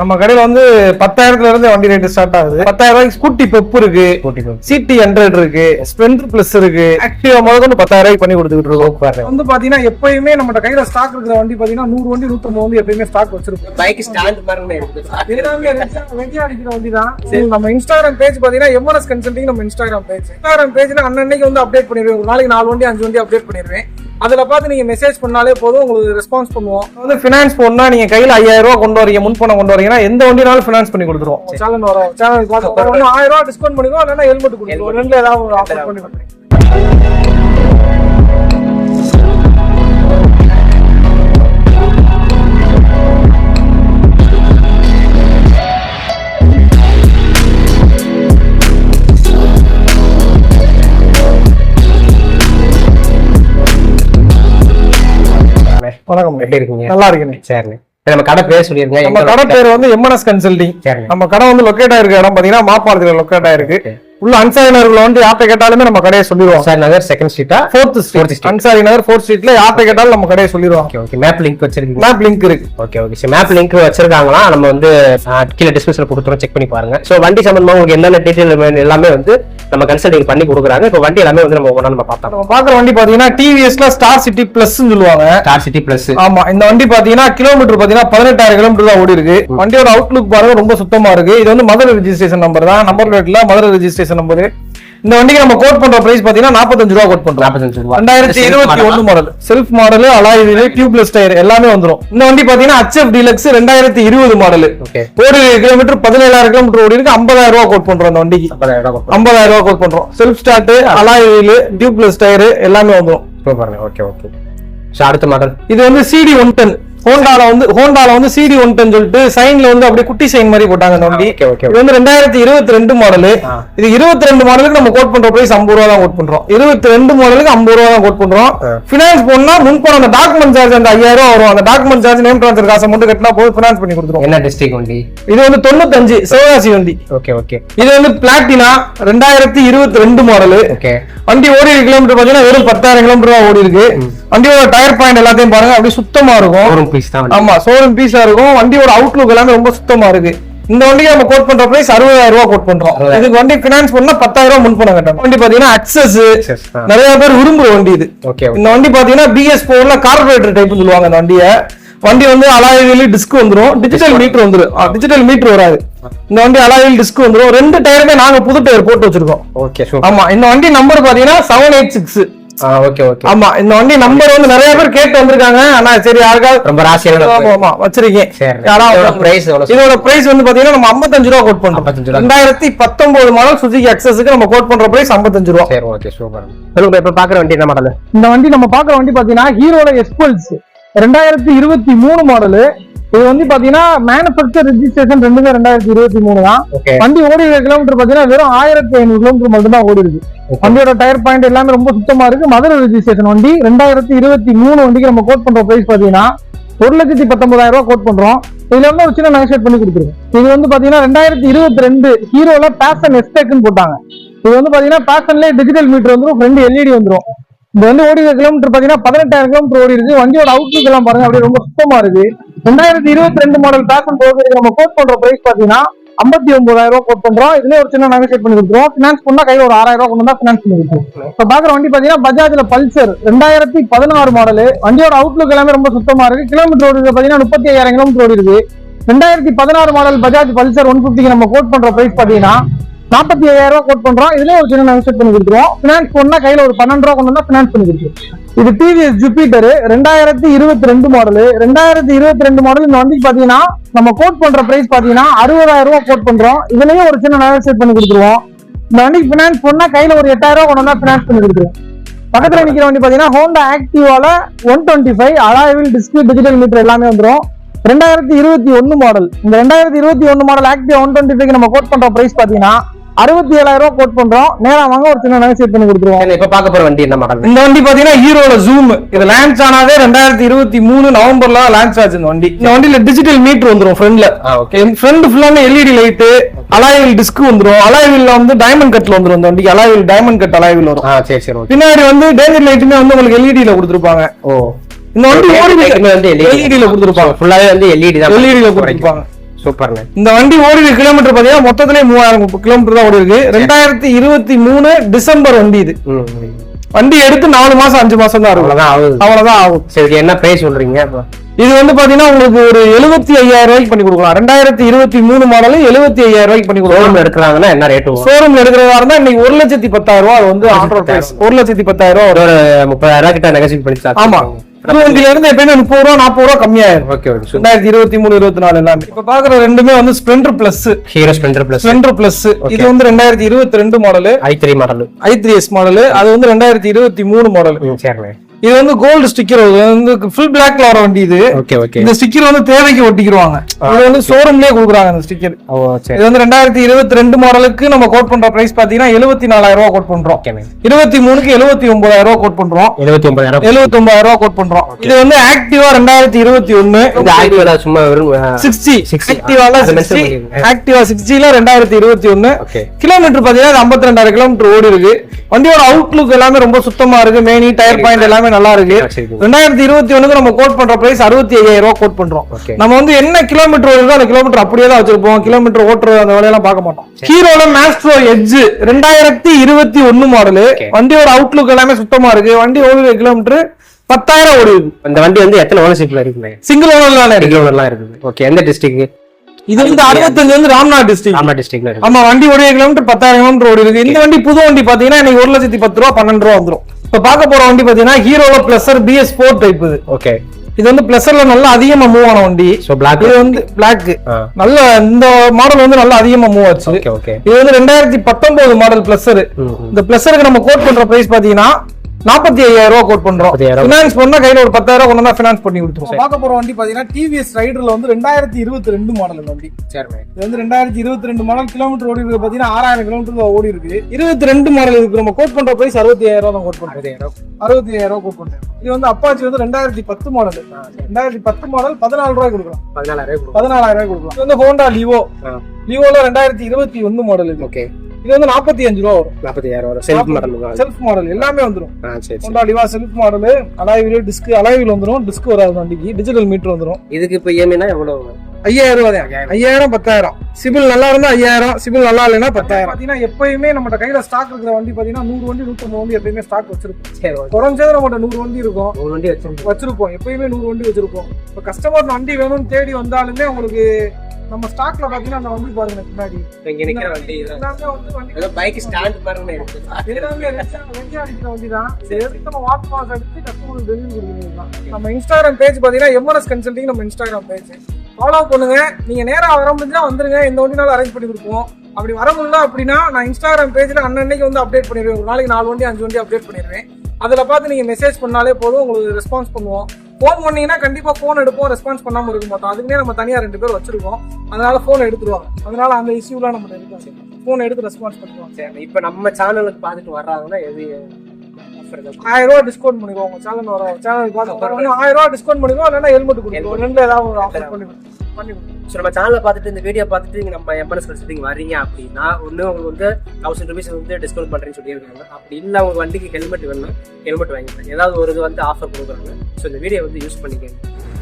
நம்ம கடையில வந்து பத்தாயிரத்துல இருந்து வண்டி ரேட் ஸ்டார்ட் ஆகுது. பத்தாயிரம் ரூபாய்க்கு ஸ்கூட்டி பெப் இருக்கு. சிடி ஹண்ட்ரட் இருக்கு. ஸ்பெண்டர் பிளஸ் இருக்கு. ஆக்டிவா முதல் கொண்டு பத்தாயிரம் ரூபாய்க்கு பண்ணி கொடுத்துட்டு இருக்கோம். வந்து பாத்தீங்கன்னா எப்பயுமே நம்ம கையில ஸ்டாக் இருக்கிற வண்டி பாத்தீங்கன்னா நூறு வண்டி நூத்தம்பது வந்து எப்பயுமே ஸ்டாக் வச்சிருப்போம். பைக் ஸ்டாண்ட் அடிக்கிற வண்டி தான் நம்ம இன்ஸ்டாகிராம் பேஜ் பாத்தீங்கன்னா எம்என்எஸ் கன்சல்டிங் நம்ம இன்ஸ்டாகிராம் பேஜ் இன்ஸ்டாகிராம் பேஜ்ல அன்னன்னைக்கு வந்து அப்டேட் பண்ணிடுவேன். ஒரு நாளைக்கு நாலு வண்டி அஞ்சு வண்டி அப்டேட் பண்ணிடுவேன். அதுல பார்த்து நீங்க மெசேஜ் பண்ணாலே போதும் உங்களுக்கு ரெஸ்பான்ஸ் பண்ணுவோம். வந்து ஃபினான்ஸ் போனா நீங்க கையில ஐயாயிரம் ரூபாய் கொண்டு வரீங்க முன்பணம் கொண்டு வரீங்கன்னா எந்த வண்டினாலும் ஃபினான்ஸ் பண்ணி கொடுத்துருவோம். சேனல் வரும். சேனல் பார்த்து ஆயிரம் ரூபாய் டிஸ்கவுண்ட் பண்ணிடுவோம் இல்லைன்னா ஹெல்மெட் கொடுத்துருவோம். ரெண்டுல ஏதாவது ஒரு ஆஃபர் பண்ணி வணக்கம். எப்படி இருக்கீங்க? நல்லா இருக்கேன். சரிண்ணே. சரி, நம்ம கடை பேர் சொல்லிருங்க நம்ம கடை பேர் வந்து எம்என்எஸ் கன்சல்டிங் நம்ம கடை வந்து லொக்கேட் ஆயிருக்க இடம் பாத்தீங்கன்னா மாப்பாளத்துல லொக்கேட் ஆயிருக்கு. உள்ள அன்சாரி நகர்ல வந்து யார்கிட்ட கேட்டாலுமே நம்ம கடையை சொல்லிடுவோம். Sir Nagar second ஸ்ட்ரீட்டா fourth street. Ansari Nagar fourth ஸ்ட்ரீட்ல யார்கிட்ட கேட்டாலும் நம்ம கடையை சொல்லிடுவோம். ஓகே ஓகே மேப் லிங்க் வச்சிருக்கீங்க. மேப் லிங்க் இருக்கு. ஓகே ஓகே சரி மேப் லிங்க் வச்சிருக்காங்களா? நம்ம வந்து கீழே டிஸ்கிரிப்ஷன் கொடுத்துறோம் செக் பண்ணி பாருங்க. ஸோ வண்டி சம்பந்தமா உங்களுக்கு என்னென்ன டீட்டெயில் எல்லாமே வந்து நம்ம கன்சல்டிங் பண்ணி கொடுக்குறாங்க. இப்போ வண்டி எல்லாமே வந்து நம்ம ஒன்றா நம்ம பார்த்தோம் நம்ம பாக்குற வண்டி பாத்தீங்கன்னா டிவிஎஸ்ல ஸ்டார் சிட்டி பிளஸ் சொல்லுவாங்க. ஸ்டார் சிட்டி பிளஸ் ஆமா. இந்த வண்டி பாத்தீங்கன்னா கிலோமீட்டர் பாத்தீங்கன்னா பதினெட்டாயிரம் கிலோமீட்டர் தான் ஓடி இருக்கு வண்டியோட அவுட்லுக் பாருங்க ரொம்ப சுத்தமா இருக்கு. இது வந்து மதுரை ரெஜிஸ்ட்ரேஷன் நம்பர் தான். நம்பர் பிளேட்ல மதுரை ரெஜிஸ்ட்ரேஷன் நம்பர் இந்த வண்டிக்கு நம்ம கோட் பண்ற பிரைஸ் பாத்தீங்கன்னா நாற்பத்தஞ்சு ரூபா கோட் பண்றோம். நாற்பத்தஞ்சு ரூபா. ரெண்டாயிரத்தி இருபத்தி ஒண்ணு model self model alloy wheel tubeless tyre எல்லாமே வந்துரும். இந்த வண்டி பாத்தீங்கன்னா ஹச்எஃப் டீலக்ஸ் ரெண்டாயிரத்தி இருபது மாடல் ஒரு கிலோமீட்டர் பதினேழாயிரம் கிலோமீட்டர் ஓடி இருக்கு ஐம்பதாயிரம் ரூபா கோட் பண்றோம் அந்த வண்டிக்கு. ஐம்பதாயிரம் ரூபா கோட் பண்றோம். Self start alloy wheel tubeless tyre எல்லாமே வந்துரும். சூப்பர்ண்ணே ஓகே ஓகே அடுத்த மாடல் இது வந்து சிடி ஒன் டென் ஹோண்டால வந்து ஹோண்டால வந்து சிடி ஒன் டென் சொல்லிட்டு சைன்ல வந்து அப்படியே குட்டி சைன் மாதிரி போட்டாங்க அந்த வண்டி. இது வந்து ரெண்டாயிரத்தி இருபத்தி ரெண்டு மாடலு. இது இருபத்தி ரெண்டு மாடலுக்கு நம்ம கோட் பண்ற பிரைஸ் ஐம்பது ரூபா தான் கோட் பண்றோம். இருபத்தி ரெண்டு மாடலுக்கு ஐம்பது ரூபா தான் கோட் பண்றோம். ஆ. பினான்ஸ் போனா முன்பணம் அந்த டாக்குமெண்ட் சார்ஜ் அந்த ஐயாயிரம் ரூபா வரும். அந்த டாக்குமெண்ட் சார்ஜ் நேம் ட்ரான்ஸ்ஃபர் காசை மட்டும் கட்டினா போதும் பினான்ஸ் பண்ணி கொடுத்துருவோம் என்ன டிஸ்ட்ரிக்ட் வண்டி? இது வந்து தொண்ணூத்தஞ்சு சிவகாசி வண்டி. Okay okay. இது வந்து பிளாட்டினா ரெண்டாயிரத்தி இருபத்தி ரெண்டு மாடலு. ஓகே. வண்டி ஓடி கிலோமீட்டர் பாத்தீங்கன்னா வெறும் பத்தாயிரம் கிலோமீட்டர் ஓடி இருக்கு வண்டியோட டயர் பாயிண்ட் எல்லாத்தையும் பாருங்க அப்படியே சுத்தமா இருக்கும். பீஸ் தான் ஆமா ஷோரூம் பீஸா இருக்கும். வண்டியோட அவுட்லுக் எல்லாமே ரொம்ப சுத்தமா இருக்கு. இந்த வண்டிக்கு நம்ம கோட் பண்ற பிரைஸ் அறுபதாயிரம் ரூபாய் கோட் பண்றோம். இதுக்கு வண்டி பினான்ஸ் பண்ணா பத்தாயிரம் ரூபாய் முன்பணம் கட்டணும். வண்டி பாத்தீங்கன்னா அக்சஸ். நிறைய பேர் விரும்புற வண்டி இது. இந்த வண்டி பாத்தீங்கன்னா பிஎஸ் போர்ல கார்பரேட்டர் டைப் சொல்லுவாங்க அந்த வண்டியை. வண்டி வந்து அலாயில் டிஸ்க் வந்துரும். டிஜிட்டல் மீட்டர் வந்துரும். டிஜிட்டல் மீட்டர் வராது. இந்த வண்டி அலாயில் டிஸ்க் வந்துரும். ரெண்டு டயருமே நாங்க புது டயர் போட்டு வச்சிருக்கோம். ஓகே ஆமா இந்த வண்டி நம்பர் பாத்தீங்கன்னா seven eight six okay okay ஆமா இந்த வண்டி நம்பர் வந்து நிறைய பேர் கேட்டு வந்திருக்காங்க. ஆனா சரி யாருக்காவது ரொம்ப ராசியான ஆமா, வச்சிருக்கேன் இதோட பிரைஸ் வந்து பாத்தீங்கன்னா நம்ம 55 ரூபா கோட் பண்றோம். 55 ரூபா. ரெண்டாயிரத்தி பத்தொன்பது மாடல் சுசுகி அக்சஸ்க்கு நம்ம கோட் பண்ற பிரைஸ் 55 ரூபா. சரி ஓகே சூப்பர் சொல்லுங்க இப்ப பாக்குற வண்டி என்ன மாடல் இந்த வண்டி நம்ம பாக்குற வண்டி பாத்தீங்கன்னா ஹீரோட எஸ்பல்ஸ் ரெண்டாயிரத்தி இருபத்தி மூணு மாடலு இது வந்து பாத்தீங்கன்னா மேனுபேக்சர் ரெஜிஸ்ட்ரேஷன் ரெண்டுமே ரெண்டாயிரத்தி இருபத்தி மூணு தான். ஓகே வண்டி ஓடி கிலோமீட்டர் பாத்தீங்கன்னா வெறும் ஆயிரத்தி ஐநூறு கிலோமீட்டர் மட்டும் தான் ஓடி இருக்கு வண்டியோட டயர் பாயிண்ட் எல்லாமே ரொம்ப சுத்தமா இருக்கு. மதுரை ரெஜிஸ்ட்ரேஷன் வண்டி ரெண்டாயிரத்தி இருபத்தி மூணு வண்டிக்கு நம்ம கோட் பண்ற பிரைஸ் பாத்தீங்கன்னா ஒரு லட்சத்தி பத்தொன்பதாயிரம் ரூபாய் கோட் பண்றோம். இதுல வந்து ஒரு சின்ன நெகோஷியேட் பண்ணி கொடுத்துருக்கோம் இது வந்து பாத்தீங்கன்னா ரெண்டாயிரத்தி இருபத்தி ரெண்டு ஹீரோல பேஷன் எஸ்டேக்னு போட்டாங்க. இது வந்து பாத்தீங்கன்னா பேஷன்லேயே டிஜிட்டல் மீட்டர் வந்துடும் ஃப்ரெண்ட் எல்இடி வந்துடும் இந்த வந்து ஓடி கிலோமீட்டர் பாத்தீங்கன்னா பதினெட்டாயிரம் கிலோமீட்டர் ஓடி இருக்கு. வண்டியோட அவுட்லுக் எல்லாம் பாருங்க அப்படியே ரொம்ப சுத்தமா இருக்கு. ரெண்டாயிரத்தி இருபத்தி ரெண்டு மாடல் பேஷன் போகிறது நம்ம கோட் பண்ற பிரைஸ் பாத்தீங்கன்னா ஐம்பத்தி ஒன்பதாயிரம் ரூபாய் கோட் பண்றோம். இதுல ஒரு சின்ன நெகோஷியேட் பண்ணி கொடுத்துருவோம். ஃபினான்ஸ் பண்ணா கையில ஒரு ஆறாயிரம் ரூபாய் கொண்டு வந்தா பினான்ஸ் பண்ணி கொடுத்துருவோம் இப்ப பாக்குற வண்டி பாத்தீங்கன்னா பஜாஜ்ல பல்சர் ரெண்டாயிரத்தி பதினாறு மாடல் வண்டியோட அவுட்லுக் எல்லாமே ரொம்ப சுத்தமா இருக்கு. கிலோமீட்டர் ஓடி பாத்தீங்கன்னா முப்பத்தி ஐயாயிரம் கிலோமீட்டர் ஓடி இருக்கு ரெண்டாயிரத்தி பதினாறு மாடல் பஜாஜ் பல்சர் ஒன் பிப்டிக்கு நம்ம கோட் பண்ற பிரைஸ் பாத்தீங்கன்னா நாற்பத்தி ஐயாயிரம் ரூபாய் கோட் பண்றோம். இதுல ஒரு சின்ன செட் பண்ணி கொடுத்துருவோம். ஃபினான்ஸ் பண்ணா கையில ஒரு பன்னெண்டு ரூபா கொண்டு வந்தா ஃபினான்ஸ் பண்ணி கொடுத்துருவோம். இது டிவிஎஸ் ஜூபிட்டர் ரெண்டாயிரத்தி இருபத்தி ரெண்டு மாடல் ரெண்டாயிரத்தி இருபத்தி ரெண்டு மாடல் இந்த வண்டிக்கு பாத்தீங்கன்னா நம்ம கோட் பண்ற பிரைஸ் பாத்தீங்கன்னா அறுபதாயிரம் ரூபாய் கோட் பண்றோம். இதுலயும் ஒரு சின்ன நெகோஷியேட் பண்ணி கொடுத்துருவோம். இந்த வண்டிக்கு ஃபினான்ஸ் பண்ணா கையில ஒரு எட்டாயிரம் ரூபாய் கொண்டு வந்தா ஃபினான்ஸ் பண்ணி கொடுத்துருவோம். பக்கத்துல நிக்கிற வண்டி பாத்தீங்கன்னா Honda ஆக்டிவால one twenty five alloy wheel display digital meter எல்லாமே வந்துடும் ரெண்டாயிரத்தி இருபத்தி ஒன்னு மாடல் இந்த ரெண்டாயிரத்தி இருபத்தி ஒன்னு model Activa one twenty five நம்ம கோட் பண்ற பிரைஸ் பாத்தீங்கன்னா அறுபத்தி ஏழாயிரம் ரூபாய் கோட் பண்றோம். நேரா வாங்க ஒரு சின்ன நெகோசியேட் பண்ணி கொடுத்துருவோம். இப்ப பார்க்க போற வண்டி என்ன மாடல் இந்த வண்டி பாத்தீங்கன்னா ஹீரோல ஜூம் இது லான்ச் ஆனாதே ரெண்டாயிரத்தி இருபத்தி மூணு நவம்பர்ல லான்ச் ஆச்சு இந்த வண்டி. இந்த வண்டியில டிஜிட்டல் மீட்டர் வந்துரும் ஃப்ரண்ட்ல ஓகே ஃப்ரண்ட் ஃபுல்லாமே எல்இடி லைட் அலாயில் டிஸ்க் வந்துரும். அலாய்வில் வந்து டைமண்ட் கட்ல வந்துரும் இந்த வண்டிக்கு. அலாயில் டைமண்ட் கட் அலாய்வில் வரும். சரி சரி பின்னாடி வந்து டேஞ்சர் லைட்டுமே வந்து உங்களுக்கு எல்இடில கொடுத்துருப்பாங்க. ஓ. இந்த வண்டி LED. எல்இடில கொடுத்துருப்பாங்க. ஃபுல்லாவே வந்து எல்இடி தான் எல்இடில கொடுத்துருப்பாங்க. சூப்பர்ண்ணே. இந்த வண்டி ஓடி கிலோமீட்டர் பாத்தீங்கன்னா மொத்தத்திலே மூவாயிரம் கிலோமீட்டர் தான் ஓடி இருக்கு ரெண்டாயிரத்தி இருபத்தி மூணு டிசம்பர் வண்டி இது. வண்டி எடுத்து நாலு மாசம் அஞ்சு மாசம் தான் இருக்கும். அவ்வளவுதான் ஆகும். சரி என்ன பிரைஸ் சொல்றீங்க? இது வந்து பாத்தீங்கன்னா உங்களுக்கு ஒரு எழுபத்தி ஐயாயிரம் ரூபாய்க்கு பண்ணி கொடுக்கலாம். ரெண்டாயிரத்தி இருபத்தி மூணு மாடல் எழுபத்தி ஐயாயிரம் ரூபாய்க்கு பண்ணி கொடுக்கலாம். எடுக்கிறாங்கன்னா என்ன ரேட்டு வரும்? ஷோரூம்ல எடுக்கிறதா இருந்தா இன்னைக்கு ஒரு லட்சத்தி பத்தாயிரம் ரூபாய் அது வந்து ஆன் பிரைஸ் ஒரு லட்சத்தி பத்தாயிரம் ரூபாய் ஒரு முப்பதாயிரம் ரூபாய் கிட்ட நெகோசியேட் பண்ணி ஆமா. வண்டியில இருந்து எப்பயுமே முப்பது ரூபா நாற்பது ரூபா கம்மியாயிரும். ஓகே ஓகே ரெண்டாயிரத்தி இருபத்தி மூணு இருபத்தி நாலு எல்லாமே. இப்ப பாக்குற ரெண்டுமே வந்து Splendor plus Hero Splendor plus Splendor plus இது வந்து ரெண்டாயிரத்தி இருபத்தி ரெண்டு model I three model I three S model அது வந்து ரெண்டாயிரத்தி இருபத்தி மூணு மாடல் சரிண்ணே. இது வந்து கோல்டு ஸ்டிக்கர் வந்து ஃபுல் பிளாக்ல வர வண்டி இது. ஓகே ஓகே இந்த ஸ்டிக்கர் வந்து தேவைக்கு ஒட்டிக்கிருவாங்க. இது வந்து ஷோரூம்லயே கொடுக்குறாங்க இந்த ஸ்டிக்கர் ஓ சரி. இது வந்து ரெண்டாயிரத்தி இருபத்தி ரெண்டு மாடலுக்கு நம்ம கோட் பண்ற பிரைஸ் பாத்தீங்கன்னா எழுபத்தி நாலாயிரம் ரூபாய் கோட் பண்றோம். இருபத்தி மூணுக்கு எழுபத்தி ஒன்பதாயிரம் ரூபாய் கோட் பண்றோம். எழுபத்தி ஒன்பதாயிரம் எழுபத்தி ஒன்பதாயிரம் ரூபாய் கோட் பண்றோம். இது வந்து ஆக்டிவா ரெண்டாயிரத்தி இருபத்தி ஒன்னு. இந்த ஆக்டிவா சும்மா சிக்ஸ்டி 60. ஆக்டிவால சிக்ஸ்டி. ஆக்டிவா சிக்ஸ்டில ரெண்டாயிரத்தி இருபத்தி ஒன்னு. கிலோமீட்டர் பாத்தீங்கன்னா ஐம்பத்தி ரெண்டாயிரம் கிலோமீட்டர் ஓடி இருக்கு வண்டியோட அவுட்லுக் எல்லாமே ரொம்ப சுத்தமா இருக்கு. மேனி டயர் பாயிண்ட் எல்லாமே நல்லா இருக்கு. ரெண்டாயிரத்தி இருபத்தி ஒண்ணுக்கு நம்ம கோட் பண்ற பிரைஸ் அறுபத்தி ஐயாயிரம் ரூபாய் கோட் பண்றோம். நம்ம வந்து என்ன கிலோமீட்டர் வருதோ அந்த கிலோமீட்டர் அப்படியே தான் வச்சிருப்போம். கிலோமீட்டர் ஓட்டுறது அந்த வேலையெல்லாம் பார்க்க மாட்டோம். ஹீரோல மேஸ்ட்ரோ எட்ஜ் ரெண்டாயிரத்தி இருபத்தி ஒன்னு மாடலு. வண்டியோட அவுட்லுக் எல்லாமே சுத்தமா இருக்கு. வண்டி ஓடுற கிலோமீட்டர் பத்தாயிரம் ஓடி இருக்கு இந்த வண்டி வந்து எத்தனை ஓனர்ஷிப்ல இருக்குண்ணே சிங்கிள் ஓனர்ல இருக்கு. ஓனர்லாம் இருக்குது. ஓகே எந்த டிஸ்ட்ரிக்ட் இது வந்து அறுபத்தஞ்சு வந்து ராம்நாத் டிஸ்ட்ரிக்ட் ராமநாத் டிஸ்ட்ரிக்ட்ல ஆமா வண்டி ஓடிய கிலோமீட்டர் பத்தாயிரம் கிலோமீட்டர் ஓடி இருக்கு இந்த வண்டி புது வண்டி பாத்தீங்கன்னா இன்னைக்கு ஒரு லட்சத்தி பத்து ரூபா பன்னெண்டு ரூபா வந்துரும். இப்ப பார்க்க போற வண்டி பாத்தீங்கன்னா ஹீரோல பிளஸர் பிஎஸ் ஃபோர் டைப் இது. ஓகே இது வந்து பிளஸர்ல நல்லா அதிகமா மூவ் ஆன வண்டி. ஸோ பிளாக் இது வந்து பிளாக் நல்ல இந்த மாடல் வந்து நல்லா அதிகமா மூவ் ஆச்சு. ஓகே ஓகே இது வந்து ரெண்டாயிரத்தி பத்தொன்பது மாடல் பிளஸர். இந்த பிளஸருக்கு நம்ம கோட் பண்ற பிரைஸ் பாத்தீங்கன்னா நாற்பத்தி ஐயாயிரம் ரூபாய் கோட் பண்றோம். 45,000. ஃபினான்ஸ் பண்ணா கையில ஒரு பத்தாயிரம் கொண்டு வந்தா ஃபினான்ஸ் பண்ணி கொடுத்துருவோம். பார்க்க போற வண்டி பாத்தீங்கன்னா டிவிஎஸ் ரைடர்ல வந்து ரெண்டாயிரத்தி இருபத்தி ரெண்டு மாடல் இந்த வண்டி. சரிண்ணே இது வந்து ரெண்டாயிரத்தி இருபத்தி ரெண்டு மாடல் கிலோமீட்டர் ஓடி இருக்கு பாத்தீங்கன்னா ஆறாயிரம் கிலோமீட்டர் ஓடி இருக்கு. இருபத்தி ரெண்டு மாடல் இருக்கு நம்ம கோட் பண்ற பிரைஸ் அறுபத்தி ஐயாயிரம் ரூபாய் தான் கோட் பண்றோம். அறுபத்தி ஐயாயிரம் ரூபாய் கோட் பண்றோம். இது வந்து அப்பாச்சி வந்து ரெண்டாயிரத்தி பத்து மாடல் ரெண்டாயிரத்தி பத்து மாடல் பதினாலு ரூபாய் கொடுக்கலாம். பதினாலாயிரம் பதினாலாயிரம் ரூபாய் கொடுக்கலாம். இது வந்து ஹோண்டா லிவோ. லிவோல ரெண்டாயிரத்தி இருபத்தி ஒன்னு மாடல் இது. ஓகே. இது வந்து நாற்பத்தி அஞ்சு ரூபா வரும். நாற்பத்தாயிரம் வரும். செல்ஃப் மாடல் செல்ஃப் மாடல் எல்லாமே வந்துரும். ஆ சரி Honda Livo self model alloy wheel disc alloy wheel வந்துரும். டிஸ்க் வராது வண்டிக்கு. டிஜிட்டல் மீட்டர் வந்துரும். இதுக்கு இப்போ இஎம்ஐனா எவ்வளவு ஐயாயிரம் தான். ஐயாயிரம். பத்தாயிரம். சிபில் நல்லா இருந்தா ஐயாயிரம். சிபில் நல்லா இல்லைன்னா பத்தாயிரம். பாத்தீங்கன்னா எப்பயுமே நம்ம கையில ஸ்டாக் இருக்கிற வண்டி பாத்தீங்கன்னா நூறு வண்டி நூத்தம்பது வண்டி எப்பயுமே ஸ்டாக் வச்சிருப்போம். குறைஞ்சது நம்மகிட்ட நூறு வண்டி இருக்கும். ஒரு வண்டி வச்சிருக்கோம் வச்சிருப்போம். எப்பயுமே நூறு வண்டி வச்சிருப்போம். இப்போ கஸ்டமர் வண்டி வேணும்னு தேடி வந்தாலுமே உங்களுக்கு நம்ம ஸ்டாக்ல பாத்தீங்கன்னா அந்த வண்டி பாருங்க பின்னாடி இங்க நிக்கிற வண்டி எல்லாமே வந்து வண்டி ஏதோ பைக் ஸ்டாண்ட் எல்லாமே அடிக்கிற வண்டி தான் எடுத்து நம்ம வாட் பாஸ் எடுத்து கஸ்டமருக்கு டெலிவரி கொடுக்குறது தான் நம்ம இன்ஸ்டாகிராம் பேஜ் பாத்தீங்கன்னா எம்என்எஸ் கன்சல்டிங் நம்ம இன்ஸ்டாகிராம் பேஜ் ஃபாலோ பண்ணுங்க. நீங்க நேரா வர முடிஞ்சா வந்துருங்க. எந்த வண்டினாலும் அரேஞ்ச் பண்ணி கொடுப்போம். அப்படி வர முடியல அப்படின்னா நான் இன்ஸ்டாகிராம் பேஜ்ல அன்னன்னைக்கு வந்து அப்டேட் பண்ணிடுவேன். ஒரு நாளைக்கு நாலு வண்டி அஞ்சு வண்டி அப்டேட் பண்ணிடுவேன். அதில் பார்த்து நீங்கள் மெசேஜ் பண்ணாலே போதும். உங்களுக்கு ரெஸ்பான்ஸ் பண்ணுவோம். ஃபோன் பண்ணீங்கன்னா கண்டிப்பாக ஃபோன் எடுப்போம். ரெஸ்பான்ஸ் பண்ணாமல் இருக்க மாட்டோம். அதுக்குன்னே நம்ம தனியாக ரெண்டு பேர் வச்சிருக்கோம். அதனால ஃபோன் எடுத்துருவாங்க. அதனால அந்த இஷ்யூலாம் நம்ம இருக்காது ஃபோன் எடுத்து ரெஸ்பான்ஸ் பண்ணுவோம் சரி இப்போ நம்ம சேனலுக்கு பார்த்துட்டு வர்றாங்கன்னா எது ஆயிரம் ரூபா டிஸ்கவுண்ட் பண்ணிடுவோம். உங்க சேனல் வர சேனல் பார்த்து ஆயிரம் ரூபா டிஸ்கவுண்ட் பண்ணிடுவோம். இல்லைன்னா ஹெல்மெட் கொடுத்துருவோம். ரெண்டு ஏதாவது ஒரு ஆஃபர் பண்ணி கொடுத்துருவோம். பண்ணி கொடுத்துருவோம். ஸோ நம்ம சேனலை பார்த்துட்டு இந்த வீடியோ பார்த்துட்டு நீங்க நம்ம எம்என்எஸ் கன்சல்டிங் வரீங்க அப்படின்னா ஒன்று உங்களுக்கு வந்து தௌசண்ட் ருபீஸ் வந்து டிஸ்கவுண்ட் பண்ணுறேன்னு சொல்லியிருக்காங்க. அப்படி இல்லை அவங்க வண்டிக்கு ஹெல்மெட் வேணும்னா ஹெல்மெட் வாங்கிக்கலாம் ஏதாவது ஒரு இது வந்து ஆஃபர் கொடுக்குறாங்க. ஸோ இந்த வீடியோ வந்து யூஸ் பண்ணிக்கோங்க.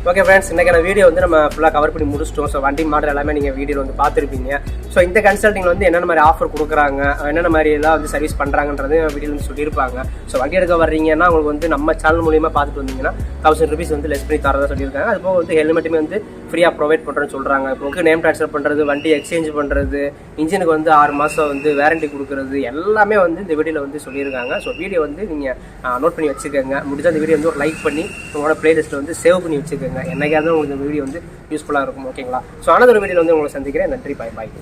ஓகே ஃப்ரெண்ட்ஸ் இன்றைக்கான வீடியோ வந்து நம்ம ஃபுல்லாக கவர் பண்ணி முடிச்சிட்டோம். ஸோ வண்டி மாடல் எல்லாமே நீங்கள் வீடியோவில் வந்து பார்த்துருப்பீங்க. ஸோ இந்த கன்சல்டிங் வந்து என்னென்ன மாதிரி ஆஃபர் கொடுக்குறாங்க என்னென்ன மாதிரி எல்லாம் வந்து சர்வீஸ் பண்ணுறாங்கன்றது வீடியோவில் வந்து சொல்லியிருப்பாங்க. ஸோ வண்டி எடுக்க வர்றீங்கன்னா உங்களுக்கு வந்து நம்ம சேனல் மூலியமாக பார்த்துட்டு வந்தீங்கன்னா தௌசண்ட் ருபீஸ் வந்து லெஸ் பண்ணி தரதான் சொல்லியிருக்காங்க. அதுபோக வந்து ஹெல்மெட்டுமே வந்து ஃப்ரீயாக ப்ரொவைட் பண்ணுறேன்னு சொல்கிறாங்க புக்கு நேம் ட்ரான்ஸ்ஃபர் பண்ணுறது வண்டி எக்ஸ்சேஞ்ச் பண்ணுறது இன்ஜினுக்கு வந்து ஆறு மாதம் வந்து வேரண்டி கொடுக்குறது எல்லாமே வந்து இந்த வீடியோவில் வந்து சொல்லியிருக்காங்க. ஸோ வீடியோ வந்து நீங்கள் நோட் பண்ணி வச்சுக்கோங்க. முடிஞ்சால் அந்த வீடியோ வந்து ஒரு லைக் பண்ணி உங்களோட ப்ளேலிஸ்ட்டில் வந்து சேவ் பண்ணி வச்சுக்கோங்க. என்னைக்காவது உங்களுக்கு இந்த வீடியோ வந்து யூஸ்ஃபுல்லாக இருக்கும் ஓகேங்களா ஸோ அனதர் வீடியோவில் வந்து உங்களை சந்திக்கிறேன். நன்றி பாய் பாய்